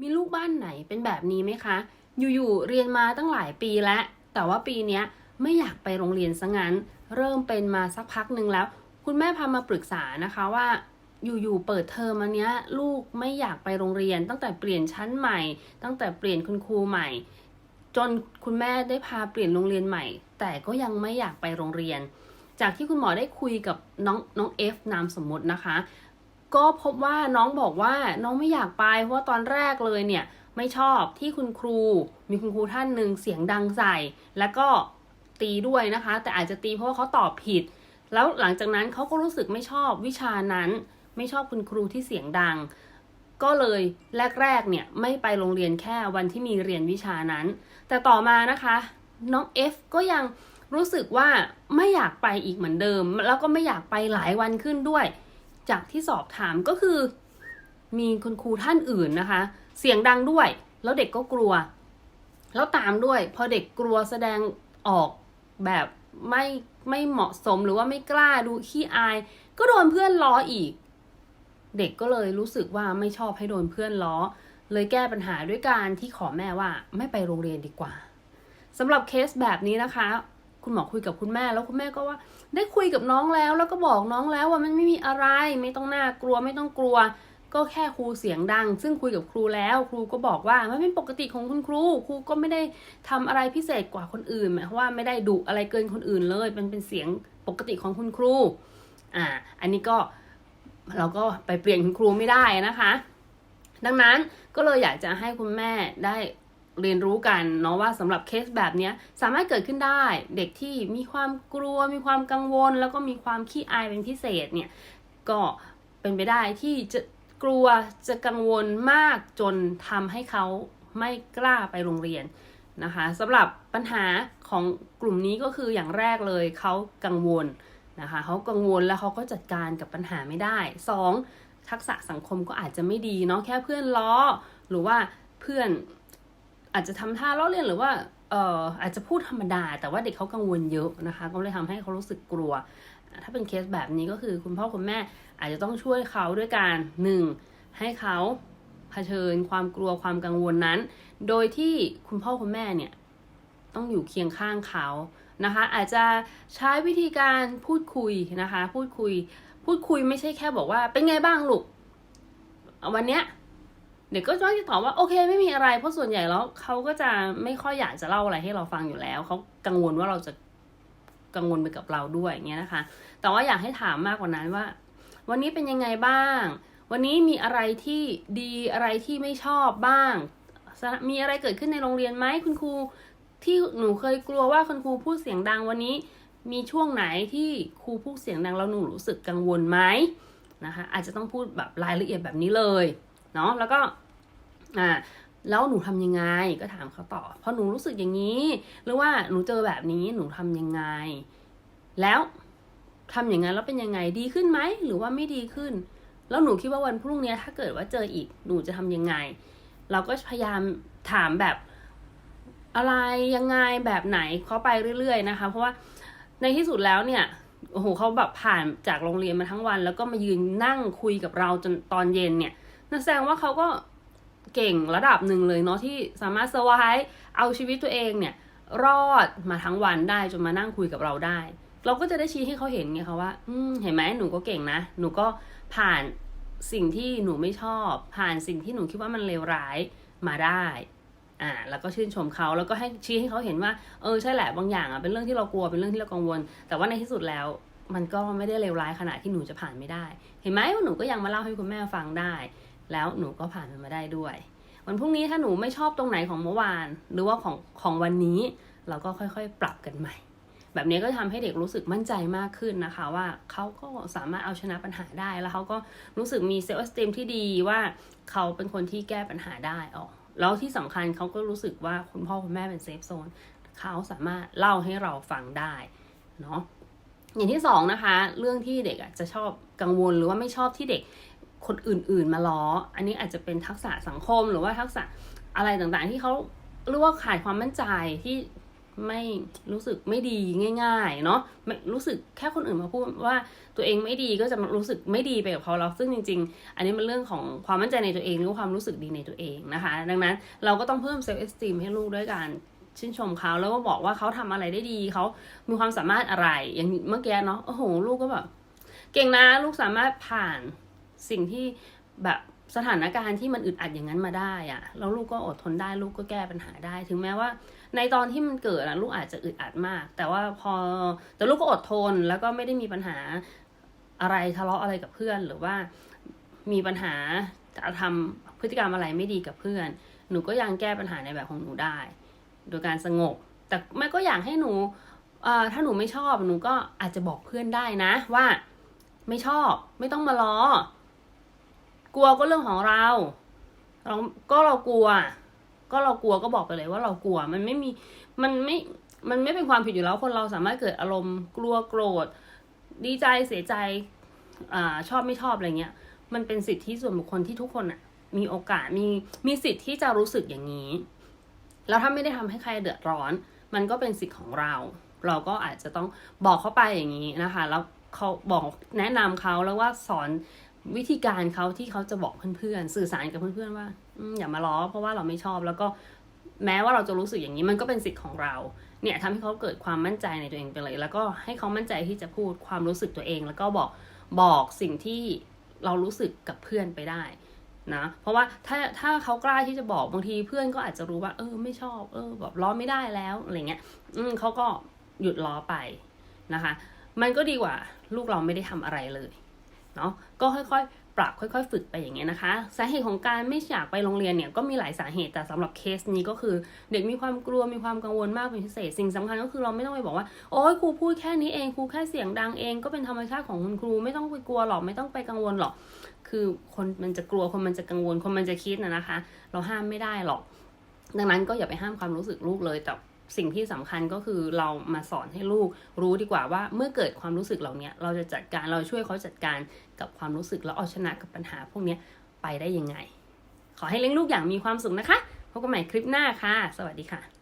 มีลูกบ้านไหนเป็นแบบนี้ไหมคะ อยู่ๆเรียนมาตั้งหลายปีแล้ว แต่ว่าปีนี้ไม่อยากไปโรงเรียนซะงั้น เริ่มเป็นมาสักพักหนึ่งแล้ว คุณแม่พามาปรึกษานะคะว่า อยู่ๆเปิดเทอมอันเนี้ยลูกไม่อยากไปโรงเรียน ตั้งแต่เปลี่ยนชั้นใหม่ ตั้งแต่เปลี่ยนคุณครูใหม่ จนคุณแม่ได้พาเปลี่ยนโรงเรียนใหม่ แต่ก็ยังไม่อยากไปโรงเรียน จากที่คุณหมอได้คุยกับน้องน้องเอฟนามสมมตินะคะ ก็พบว่าน้องบอกว่าน้องไม่อยากไป เพราะว่าตอนแรกเลยเนี่ยไม่ชอบที่คุณครู มีคุณครูท่านหนึ่งเสียงดังใส่ แล้วก็ตีด้วยนะคะ แต่อาจจะตีเพราะว่าเขาตอบผิด แล้วหลังจากนั้นเขาก็รู้สึกไม่ชอบวิชานั้น ไม่ชอบคุณครูที่เสียงดัง ก็เลยแรกๆเนี่ยไม่ไปโรงเรียนแค่วันที่มีเรียนวิชานั้น แต่ต่อมานะคะน้อง F ก็ยังรู้สึกว่าไม่อยากไปอีกเหมือนเดิม แล้วก็ไม่อยากไปหลายวันขึ้นด้วย จากที่สอบถามก็คือ มีคุณครูท่านอื่นนะคะ เสียงดังด้วย แล้วเด็กก็กลัว แล้วตามด้วย พอเด็กกลัวแสดงออกแบบไม่ไม่เหมาะสมหรือว่าไม่กล้าดูขี้อาย ก็โดนเพื่อนล้ออีก เด็กก็เลยรู้สึกว่าไม่ชอบให้โดนเพื่อนล้อ เลยแก้ปัญหาด้วยการที่ขอแม่ว่าไม่ไปโรงเรียนดีกว่าสำหรับเคสแบบนี้นะคะ คุณหมอคุยกับคุณแม่แล้วคุณแม่ก็ว่า ได้คุยกับน้องแล้ว แล้วก็บอกน้องแล้วว่ามันไม่มีอะไร ไม่ต้องน่ากลัวไม่ต้องกลัว ก็แค่ครูเสียงดัง ซึ่งคุยกับครูแล้ว ครูก็บอกว่ามันเป็นปกติของคุณครู ครูก็ไม่ได้ทำอะไรพิเศษกว่าคนอื่นหมายความว่าไม่ได้ดุอะไรเกินคนอื่นเลยมันเป็นเสียงปกติของคุณครูอ่าอันนี้ก็เราก็ไปเปลี่ยนคุณครูไม่ได้นะคะ ดังนั้นก็เลยอยากจะให้คุณแม่ได้ เรียนรู้กันเนาะว่าสำหรับเคสแบบนี้สามารถเกิดขึ้นได้ เด็กที่มีความกลัว มีความกังวล แล้วก็มีความขี้อายเป็นพิเศษเนี่ยก็เป็นไปได้ที่จะกลัวจะกังวลมากจนทำให้เขาไม่กล้าไปโรงเรียนนะคะสำหรับปัญหาของกลุ่มนี้ก็คืออย่างแรกเลยเขากังวลนะคะเขากังวลแล้วเขาก็จัดการกับปัญหาไม่ได้สองทักษะสังคมก็อาจจะไม่ดีเนาะแค่เพื่อนล้อ หรือว่าเพื่อน อาจจะทำท่าล้อเลียนหรือว่าเอ่ออาจจะพูดธรรมดา แต่ว่าเด็กเขากังวลเยอะนะคะ ก็เลยทำให้เขารู้สึกกลัว ถ้าเป็นเคสแบบนี้ก็คือคุณพ่อคุณแม่อาจจะต้องช่วยเขาด้วยการหนึ่งให้เขาเผชิญความกลัวความกังวลนั้น โดยที่คุณพ่อคุณแม่เนี่ยต้องอยู่เคียงข้างเขานะคะ อาจจะใช้วิธีการพูดคุยนะคะ พูดคุย พูดคุยไม่ใช่แค่บอกว่า เป็นไงบ้างลูกวันเนี้ย เด็กก็จะตอบว่าโอเคไม่มีอะไร เพราะส่วนใหญ่แล้วเขาก็จะไม่ค่อยอยากจะเล่าอะไรให้เราฟังอยู่แล้วเขากังวลว่าเราจะกังวลไปกับเราด้วยอย่างเงี้ยนะคะ แต่ว่าอยากให้ถามมากกว่านั้นว่า วันนี้เป็นยังไงบ้าง วันนี้มีอะไรที่ดีอะไรที่ไม่ชอบบ้าง มีอะไรเกิดขึ้นในโรงเรียนไหมคุณครูที่หนูเคยกลัวว่าคุณครูพูดเสียงดังวันนี้ มีช่วงไหนที่ครูพูดเสียงดังแล้วหนูรู้สึกกังวลไหมนะคะอาจจะต้องพูดแบบรายละเอียดแบบนี้เลย เนาะแล้วก็อ่าแล้วหนูทำยังไงก็ถามเขาต่อพอหนูรู้สึกอย่างนี้ หรือว่าหนูเจอแบบนี้หนูทำยังไง แล้วทำอย่างนั้นแล้วเป็นยังไงดีขึ้นไหมหรือว่าไม่ดีขึ้น แล้วหนูคิดว่าวันพรุ่งนี้ถ้าเกิดว่าเจออีกหนูจะทำยังไง เราก็พยายามถามแบบอะไรยังไงแบบไหนเขาไปเรื่อย ๆ นะคะ เพราะว่าในที่สุดแล้วเนี่ยโอ้โหเขาแบบผ่านจากโรงเรียนมาทั้งวัน แล้วก็มายืนนั่งคุยกับเราจนตอนเย็นเนี่ย นั่นแสดงว่าเขาก็เก่งระดับหนึ่งเลยเนาะที่สามารถสวายเอาชีวิตตัวเองเนี่ย รอดมาทั้งวันได้จนมานั่งคุยกับเราได้ เราก็จะได้ชี้ให้เขาเห็นไงคะว่า อืมเห็นไหมหนูก็เก่งนะ หนูก็ผ่านสิ่งที่หนูไม่ชอบ ผ่านสิ่งที่หนูคิดว่ามันเลวร้ายมาได้อ่าแล้วก็ชื่นชมเขาแล้วก็ให้ชี้ให้เขาเห็นว่า เออใช่แหละบางอย่างอะเป็นเรื่องที่เรากลัวเป็นเรื่องที่เรากังวล แต่ว่าในที่สุดแล้ว มันก็ไม่ได้เลวร้ายขนาดที่หนูจะผ่านไม่ได้ เห็นไหมว่าหนูก็ยังมาเล่าให้คุณแม่ฟังได้ แล้วหนูก็ผ่านมันมาได้ด้วย วันพรุ่งนี้ถ้าหนูไม่ชอบตรงไหนของเมื่อวาน หรือว่าของของวันนี้เราก็ค่อยๆ ปรับกันใหม่ แบบนี้ก็ทำให้เด็กรู้สึกมั่นใจมากขึ้นนะคะ ว่าเขาก็สามารถเอาชนะปัญหาได้ แล้วเขาก็รู้สึกมีเซลล์สเตมที่ดีว่าเขาเป็นคนที่แก้ปัญหาได้ออกแล้วที่สำคัญเขาก็รู้สึกว่าคุณพ่อคุณแม่เป็นเซฟโซนเขาสามารถเล่าให้เราฟังได้เนาะอย่างที่สองนะคะ เรื่องที่เด็กจะชอบกังวลหรือว่าไม่ชอบที่เด็ก คนอื่นๆมาล้อ อันนี้อาจจะเป็นทักษะสังคมหรือว่าทักษะอะไรต่างๆ ที่เขาเรียกว่าขาดความมั่นใจที่ไม่รู้สึกไม่ดีง่าย ๆ เนาะรู้สึกแค่คนอื่นมาพูดว่าตัวเองไม่ดีก็จะรู้สึกไม่ดีไปกับเขาแล้วซึ่งจริง ๆ อันนี้มันเรื่องของความมั่นใจในตัวเองหรือความรู้สึกดีในตัวเองนะคะ ดังนั้นเราก็ต้องเพิ่มเซลล์เอสติมให้ลูกด้วยการชื่นชมเขาแล้วก็บอกว่าเขาทำอะไรได้ดีเขามีความสามารถอะไรอย่างเมื่อกี้เนาะโอ้โหลูกก็แบบเก่งนะลูกสามารถผ่าน สิ่งที่แบบสถานการณ์ที่มันอึดอัดอย่างนั้นมาได้อะแล้วลูกก็อดทนได้ลูกก็แก้ปัญหาได้ ถึงแม้ว่า ในตอนที่มันเกิดอะลูกอาจจะอึดอัดมาก แต่ว่าพอแต่ลูกก็อดทนแล้วก็ไม่ได้มีปัญหาอะไรทะเลาะอะไรกับเพื่อน หรือว่ามีปัญหาจะทำพฤติกรรมอะไรไม่ดีกับเพื่อน หนูก็ยังแก้ปัญหาในแบบของหนูได้ โดยการสงบ แต่แม่ก็อยากให้หนูถ้าหนูไม่ชอบหนูก็อาจจะบอกเพื่อนได้นะ ว่าไม่ชอบไม่ต้องมาล้อ กลัวก็เรื่องของเราเราก็เรากลัว ก็เรากลัวก็บอกไปเลยว่าเรากลัวมันไม่มีมันไม่มันไม่เป็นความผิดอยู่แล้วคนเราสามารถเกิดอารมณ์กลัวโกรธ ดีใจเสียใจอ่าชอบไม่ชอบอะไรเงี้ย มันเป็นสิทธิส่วนบุคคลที่ทุกคนอะมีโอกาสมีมีสิทธิ์ที่จะรู้สึกอย่างนี้ แล้วถ้าไม่ได้ทำให้ใครเดือดร้อน มันก็เป็นสิทธิ์ของเรา เราก็อาจจะต้องบอกเขาไปอย่างนี้นะคะ แล้วเขาบอกแนะนำเขาแล้วว่าสอน วิธีการเขาที่เขาจะบอกเพื่อนๆสื่อสารกับเพื่อนๆว่าอย่ามาล้อเพราะว่าเราไม่ชอบแล้วก็แม้ว่าเราจะรู้สึกอย่างนี้มันก็เป็นสิทธิ์ของเราเนี่ยทำให้เขาเกิดความมั่นใจในตัวเองไปเลย แล้วก็ให้เขามั่นใจที่จะพูดความรู้สึกตัวเอง แล้วก็บอกบอกสิ่งที่เรารู้สึกกับเพื่อนไปได้นะเพราะว่าถ้าถ้าเขากล้าที่จะบอกบางทีเพื่อนก็อาจจะรู้ว่า เออไม่ชอบเออแบบล้อไม่ได้แล้วอะไรเงี้ยอืมเขาก็หยุดล้อไปนะคะ มันก็ดีกว่า ลูกเราไม่ได้ทำอะไรเลย เนาะก็ค่อยๆ ปรับค่อยๆ ฝึกไปอย่างเงี้ยนะคะ สาเหตุของการไม่อยากไปโรงเรียนเนี่ยก็มีหลายสาเหตุแต่สำหรับเคสนี้ก็คือ เด็กมีความกลัวมีความกังวลมากเป็นพิเศษสิ่งสำคัญก็คือเราไม่ต้องไปบอกว่าโอ้ยครูพูดแค่นี้เองครูแค่เสียงดังเอง ก็เป็นธรรมชาติของคุณครูไม่ต้องไปกลัวหรอกไม่ต้องไปกังวลหรอกคือคนมันจะกลัวคนมันจะกังวลคนมันจะคิดนะนะคะ เราห้ามไม่ได้หรอก ดังนั้นก็อย่าไปห้ามความรู้สึกลูกเลยแต่ สิ่งที่สำคัญก็คือเรามาสอนให้ลูกรู้ดีกว่าว่าเมื่อเกิดความรู้สึกเหล่านี้เราจะจัดการเราช่วยเขาจัดการกับความรู้สึกแล้วเอาชนะกับปัญหาพวกนี้ไปได้ยังไง ขอให้เลี้ยงลูกอย่างมีความสุขนะคะพบกันใหม่คลิปหน้าค่ะ สวัสดีค่ะ